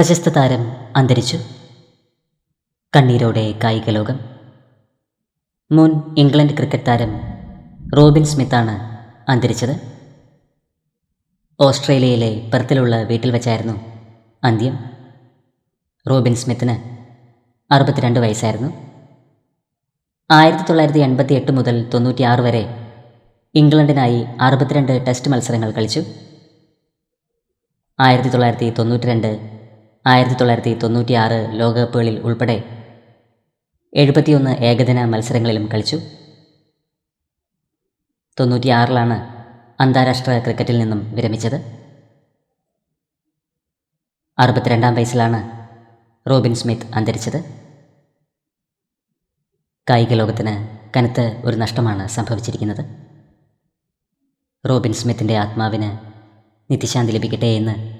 പ്രശസ്ത താരം അന്തരിച്ചു. കണ്ണീരോടെ കായിക ലോകം മുൻ ഇംഗ്ലണ്ട് ക്രിക്കറ്റ് താരം റോബിൻ സ്മിത്താണ് അന്തരിച്ചത്. ഓസ്ട്രേലിയയിലെ പെർത്തിലുള്ള വീട്ടിൽ വെച്ചായിരുന്നു അന്ത്യം. റോബിൻ സ്മിത്തിന് അറുപത്തിരണ്ട് വയസ്സായിരുന്നു. ആയിരത്തി തൊള്ളായിരത്തി എൺപത്തി എട്ട് മുതൽ തൊണ്ണൂറ്റിയാറ് വരെ ഇംഗ്ലണ്ടിനായി അറുപത്തിരണ്ട് ടെസ്റ്റ് മത്സരങ്ങൾ കളിച്ചു. ആയിരത്തി തൊള്ളായിരത്തി തൊണ്ണൂറ്റി രണ്ട് ആയിരത്തി തൊള്ളായിരത്തി തൊണ്ണൂറ്റിയാറ് ലോകകപ്പുകളിൽ ഉൾപ്പെടെ എഴുപത്തിയൊന്ന് ഏകദിന മത്സരങ്ങളിലും കളിച്ചു. തൊണ്ണൂറ്റിയാറിലാണ് അന്താരാഷ്ട്ര ക്രിക്കറ്റിൽ നിന്നും വിരമിച്ചത്. അറുപത്തിരണ്ടാം വയസ്സിലാണ് റോബിൻ സ്മിത്ത് അന്തരിച്ചത്. കായിക ലോകത്തിന് കനത്ത ഒരു നഷ്ടമാണ് സംഭവിച്ചിരിക്കുന്നത്. റോബിൻ സ്മിത്തിന്റെ ആത്മാവിന് നിത്യശാന്തി ലഭിക്കട്ടെ എന്ന്